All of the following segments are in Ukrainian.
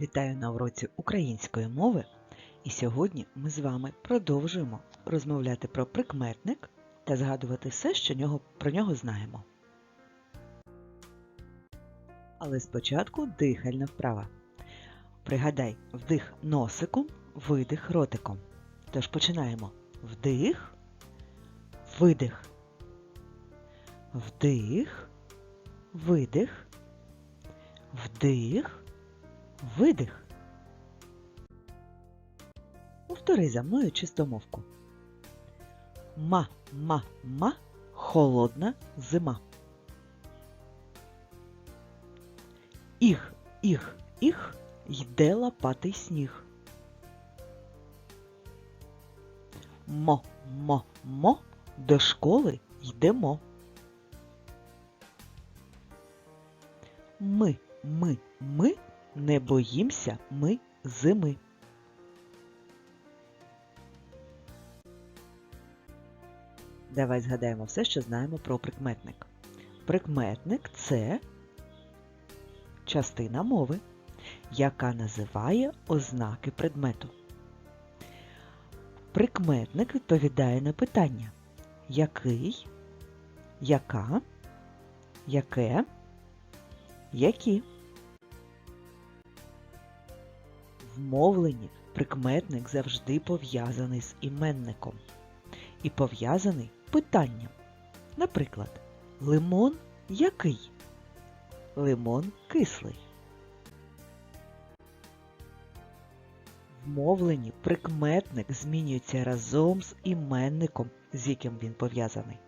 Вітаю на уроці української мови. І сьогодні ми з вами продовжуємо розмовляти про прикметник та згадувати все, що нього, про нього знаємо. Але спочатку дихальна вправа. Пригадай, вдих носиком, видих ротиком. Тож починаємо. Вдих, видих. Вдих, видих, вдих, видих. Повтори за мною чистомовку. Ма, ма, ма, холодна зима. Іх, іх, іх, йде лопатий сніг. Мо, мо, мо, до школи йдемо. Ми, ми, ми не боїмося ми зими. Давай згадаємо все, що знаємо про прикметник. Прикметник це частина мови, яка називає ознаки предмету. Прикметник відповідає на питання який, яка, яке, які. Мовленні прикметник завжди пов'язаний з іменником і пов'язаний питанням. Наприклад, лимон який? Лимон кислий. В мовленні прикметник змінюється разом з іменником, з яким він пов'язаний.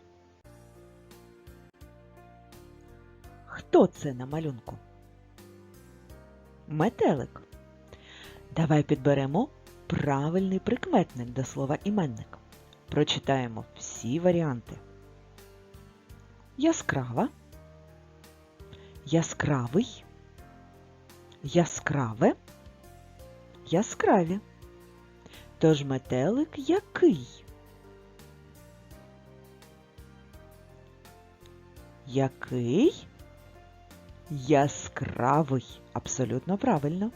Хто це на малюнку? Метелик. Давай підберемо правильний прикметник до слова іменник. Прочитаємо всі варіанти. Яскрава, яскравий, яскраве, яскраві. Тож метелик який? Який? Яскравий. Абсолютно правильно.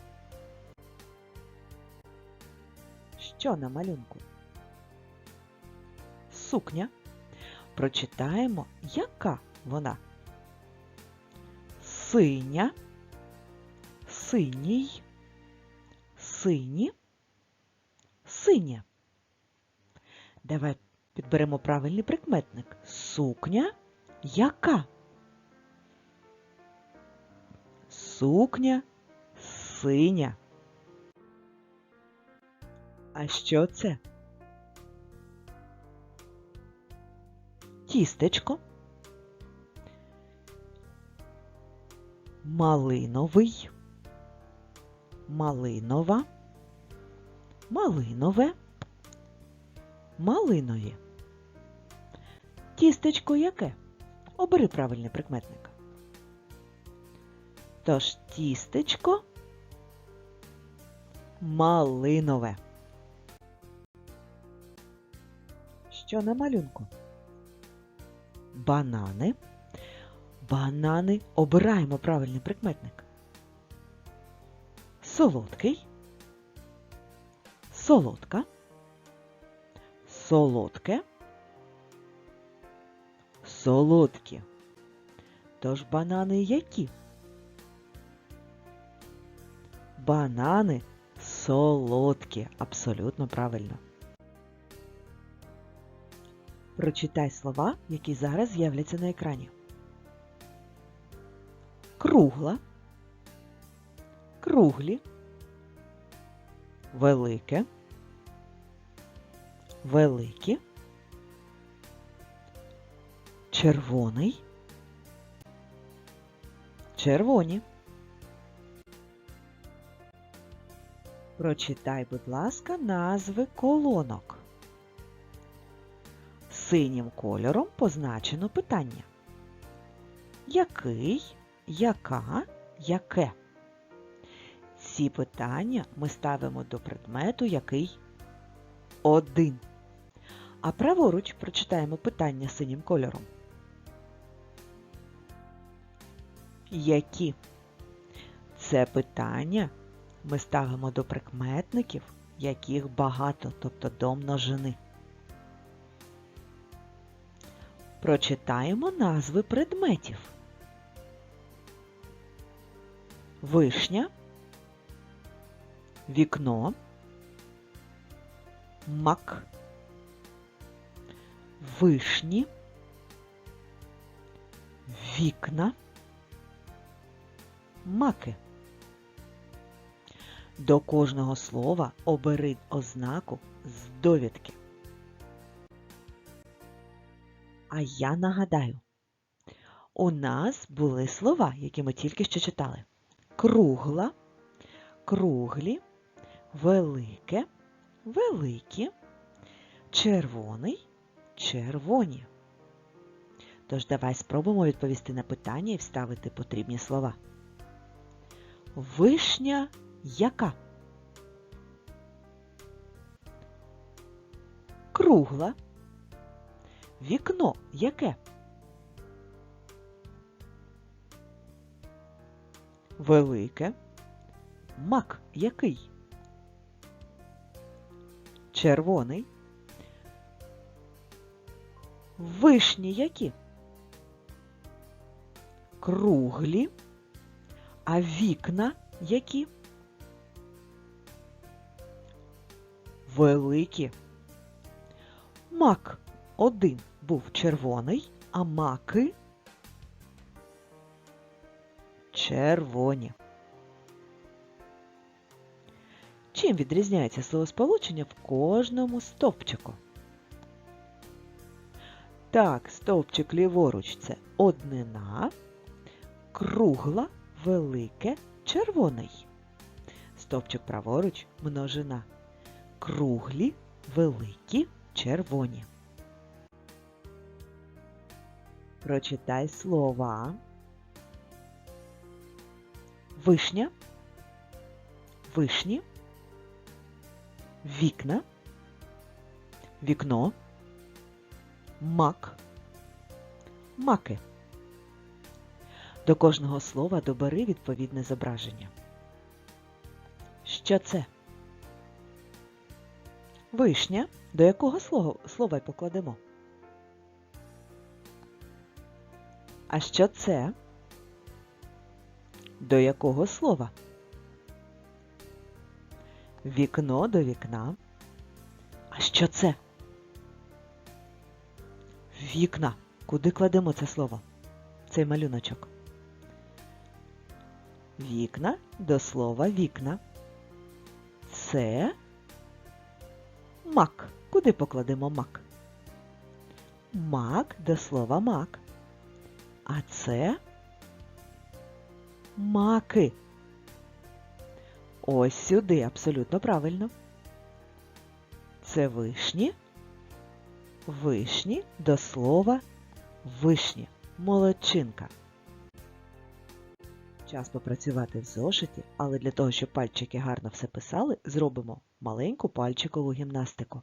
Що на малюнку? Сукня. Прочитаємо, яка вона. Синя, синій, сині, синя. Давай підберемо правильний прикметник. Сукня яка? Сукня синя. А що це? Тістечко. Малиновий. Малинова. Малинове. Малинові. Тістечко яке? Обери правильний прикметник. Тож тістечко малинове. Що на малюнку? Банани. Банани. Обираємо правильний прикметник. Солодкий. Солодка. Солодке. Солодкі. Тож банани які? Банани солодкі. Абсолютно правильно. Прочитай слова, які зараз з'являться на екрані. Кругла, круглі, велике, великі, червоний, червоні. Прочитай, будь ласка, назви колонок. Синім кольором позначено питання. Який, яка, яке? Ці питання ми ставимо до предмету, який один. А праворуч прочитаємо питання синім кольором. Які? Це питання ми ставимо до прикметників, яких багато, тобто до множини. Прочитаємо назви предметів. Вишня, вікно, мак, вишні, вікна, маки. До кожного слова обери ознаку з довідки. А я нагадаю, у нас були слова, які ми тільки що читали. Кругла, круглі, велике, великі, червоний, червоні. Тож давай спробуємо відповісти на питання і вставити потрібні слова. Вишня яка? Кругла. Вікно яке? Велике. Мак який? Червоний. Вишні які? Круглі. А вікна які? Великі. Мак один був червоний, а маки червоні. Чим відрізняється словосполучення в кожному стовпчику? Так, стовпчик ліворуч це однина, кругла, велике, червоний. Стовпчик праворуч множина. Круглі, великі, червоні. Прочитай слова. Вишня, вишні, вікна, вікно, мак, маки. До кожного слова добери відповідне зображення. Що це? Вишня. До якого слова, й покладемо? А що це? До якого слова? Вікно до вікна. А що це? Вікна. Куди кладемо це слово? Цей малюночок. Вікна до слова вікна. Це мак. Куди покладемо мак? Мак до слова мак. А це маки. Ось сюди абсолютно правильно. Це вишні. Вишні до слова вишні. Молодчинка. Час попрацювати в зошиті, але для того, щоб пальчики гарно все писали, зробимо маленьку пальчикову гімнастику.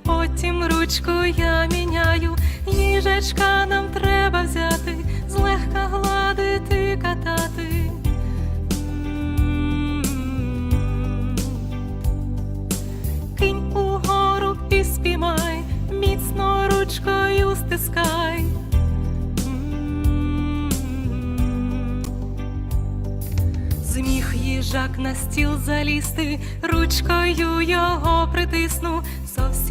потім ручку я міняю, їжачка нам треба взяти, злегка гладити, катати. Кинь угору і спіймай, міцно ручкою стискай. Зміг їжак на стіл залізти, ручкою його притисну,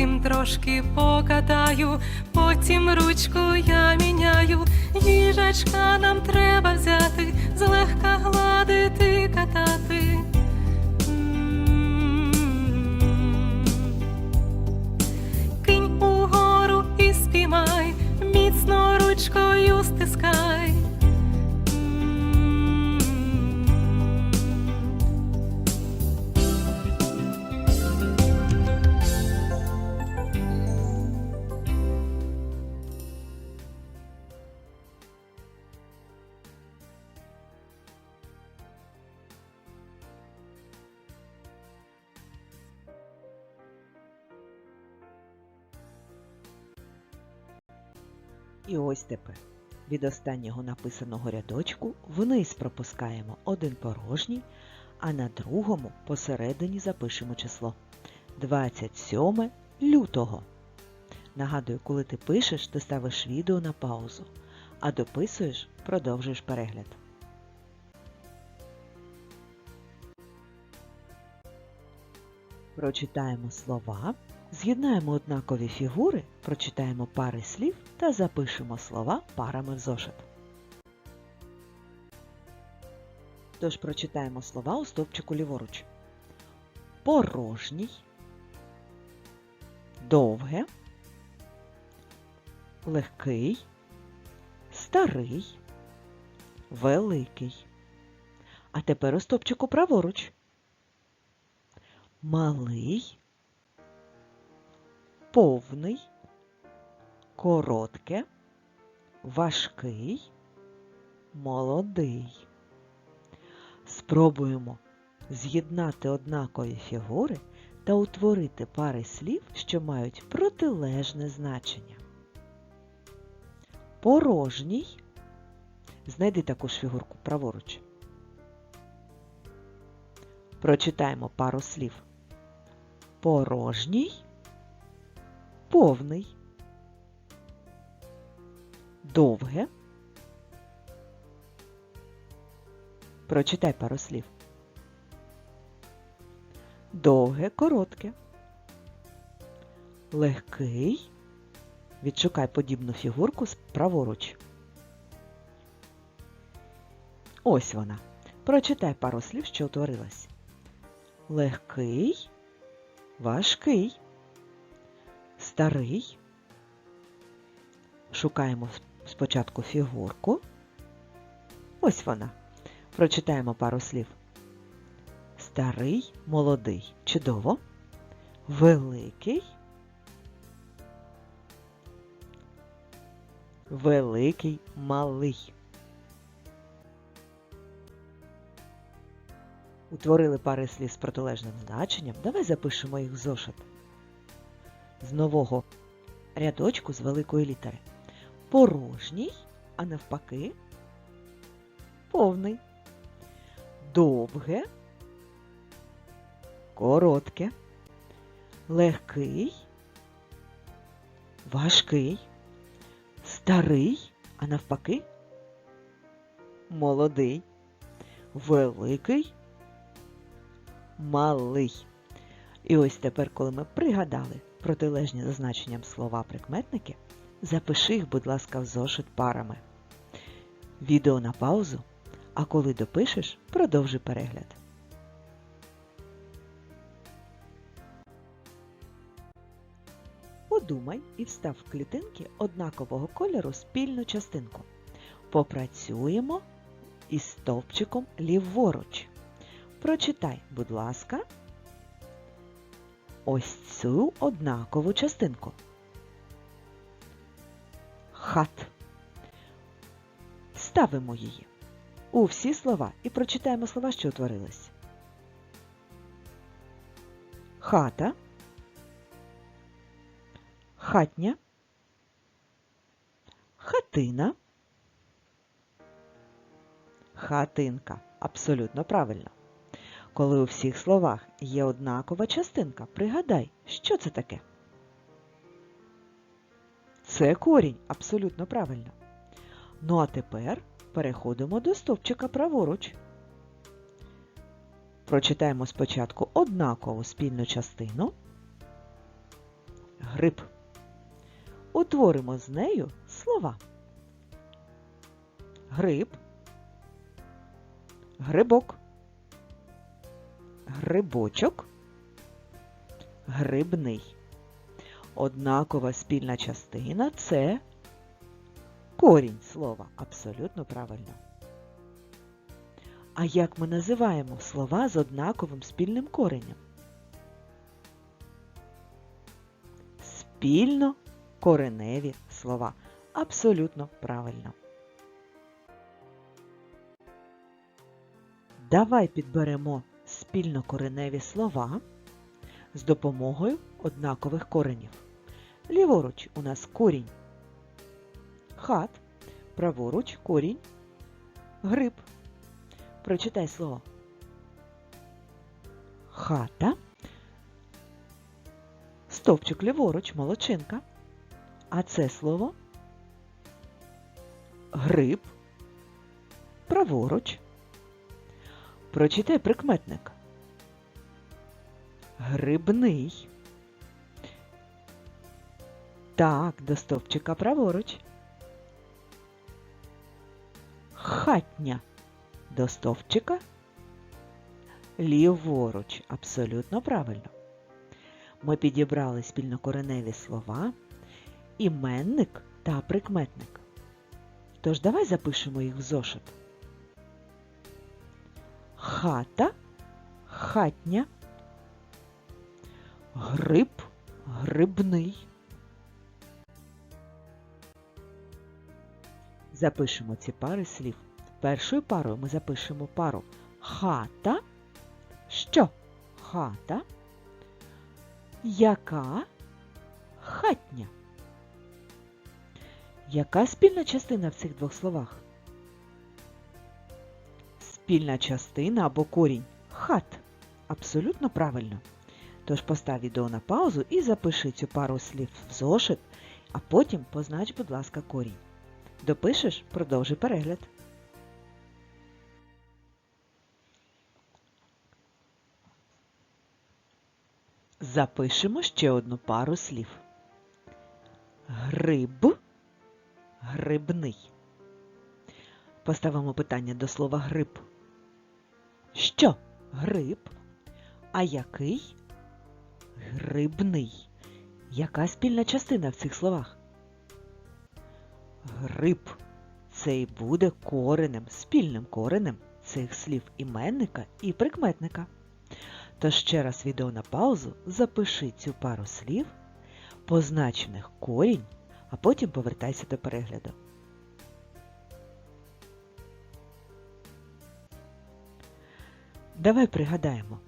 зовсім трошки покатаю, потім ручку я міняю, їжачка нам треба взяти, злегка гладити, ось тепер від останнього написаного рядочку вниз пропускаємо один порожній, а на другому посередині запишемо число 27 лютого. Нагадую, коли ти пишеш, ти ставиш відео на паузу, а дописуєш, продовжуєш перегляд. Прочитаємо слова, з'єднаємо однакові фігури, прочитаємо пари слів та запишемо слова парами в зошит. Тож прочитаємо слова у стовпчику ліворуч. Порожній, довге, легкий, старий, великий. А тепер у стовпчику праворуч. Малий, повний, коротке, важкий, молодий. Спробуємо з'єднати однакові фігури та утворити пари слів, що мають протилежне значення. Порожній. Знайди таку ж фігурку праворуч. Прочитаємо пару слів. Порожній, повний, довге. Прочитай пару слів. Довге, коротке. Легкий. Відшукай подібну фігурку праворуч. Ось вона. Прочитай пару слів, що утворилась. Легкий, важкий, старий. Шукаємо спочатку фігурку. Ось вона. Прочитаємо пару слів. Старий, молодий. Чудово. Великий. Великий, малий. Утворили пари слів з протилежним значенням. Давай запишемо їх в зошит. З нового рядочку з великої літери. Порожній, а навпаки, повний. Довге, коротке, легкий, важкий, старий, а навпаки, молодий, великий, малий. І ось тепер, коли ми пригадали протилежні за значенням слова прикметники, запиши їх, будь ласка, в зошит парами. Відео на паузу, а коли допишеш, продовжи перегляд. Подумай і встав в клітинки однакового кольору спільну частинку. Попрацюємо із стовпчиком ліворуч. Прочитай, будь ласка, ось цю однакову частинку. Хат. Ставимо її у всі слова і прочитаємо слова, що утворились. Хата, хатня, хатина, хатинка. Абсолютно правильно. Коли у всіх словах є однакова частинка, пригадай, що це таке? Це корінь, абсолютно правильно. Ну а тепер переходимо до стовпчика праворуч. Прочитаємо спочатку однакову спільну частину. Гриб. Утворимо з нею слова. Гриб, грибок, грибочок, грибний. Однакова спільна частина це корінь слова. Абсолютно правильно. А як ми називаємо слова з однаковим спільним коренем? Спільно кореневі слова. Абсолютно правильно. Давай підберемо спільно кореневі слова з допомогою однакових коренів. Ліворуч у нас корінь хат, праворуч корінь, гриб. Прочитай слово. Хата. Стовпчик ліворуч, молодчинка. А це слово гриб. Праворуч. Прочитай прикметник. Грибний. Так, до стовпчика праворуч. Хатня. До стовпчика. Ліворуч. Абсолютно правильно. Ми підібрали спільнокореневі слова, іменник та прикметник. Тож давай запишемо їх в зошит. Хата, хатня, гриб, грибний. Запишемо ці пари слів. Першою парою ми запишемо пару хата. Що? Хата. Яка хатня? Яка спільна частина в цих двох словах? Спільна частина або корінь хат. Абсолютно правильно. Тож постав відео на паузу і запиши цю пару слів в зошит, а потім познач, будь ласка, корінь. Допишеш, продовжуй перегляд. Запишемо ще одну пару слів. Гриб, грибний. Поставимо питання до слова гриб. Що гриб? А який? Грибний. Яка спільна частина в цих словах? Гриб. Це і буде коренем, спільним коренем цих слів іменника і прикметника. Тож ще раз відео на паузу, запиши цю пару слів, познач в них корінь, а потім повертайся до перегляду. Давай пригадаємо,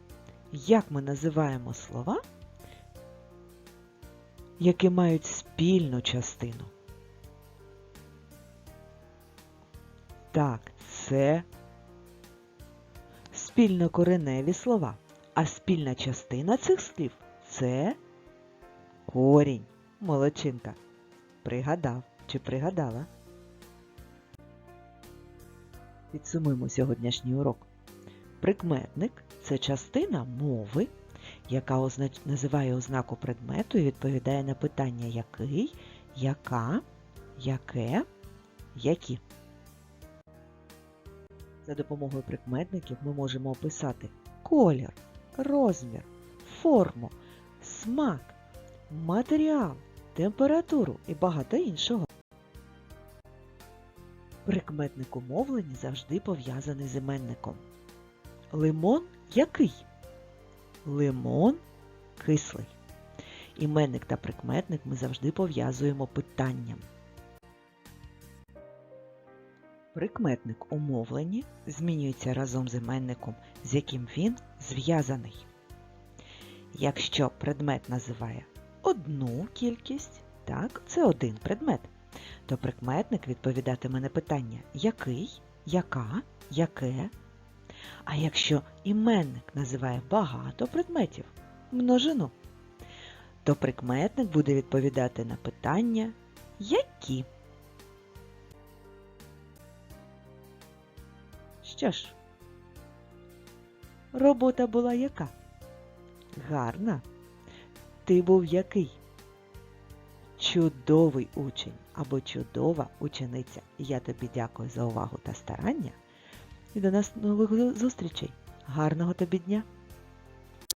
як ми називаємо слова, які мають спільну частину. Так, це спільнокореневі слова. А спільна частина цих слів це корінь. Молодчинка. Пригадав чи пригадала? Підсумуємо сьогоднішній урок. Прикметник це частина мови, яка означ... називає ознаку предмету і відповідає на питання який, яка, яке, які. За допомогою прикметників ми можемо описати колір, розмір, форму, смак, матеріал, температуру і багато іншого. Прикметник у завжди пов'язаний з іменником. Лимон який? Лимон кислий. Іменник та прикметник ми завжди пов'язуємо питанням. Прикметник у мовленні змінюється разом з іменником, з яким він зв'язаний. Якщо предмет називає одну кількість, так, це один предмет, то прикметник відповідатиме на питання який, яка, яке. А якщо іменник називає багато предметів, множину, то прикметник буде відповідати на питання які. Що ж, робота була яка? Гарна. Ти був який? Чудовий учень або чудова учениця. Я тобі дякую за увагу та старання. І до нас нових зустрічей. Гарного тобі дня!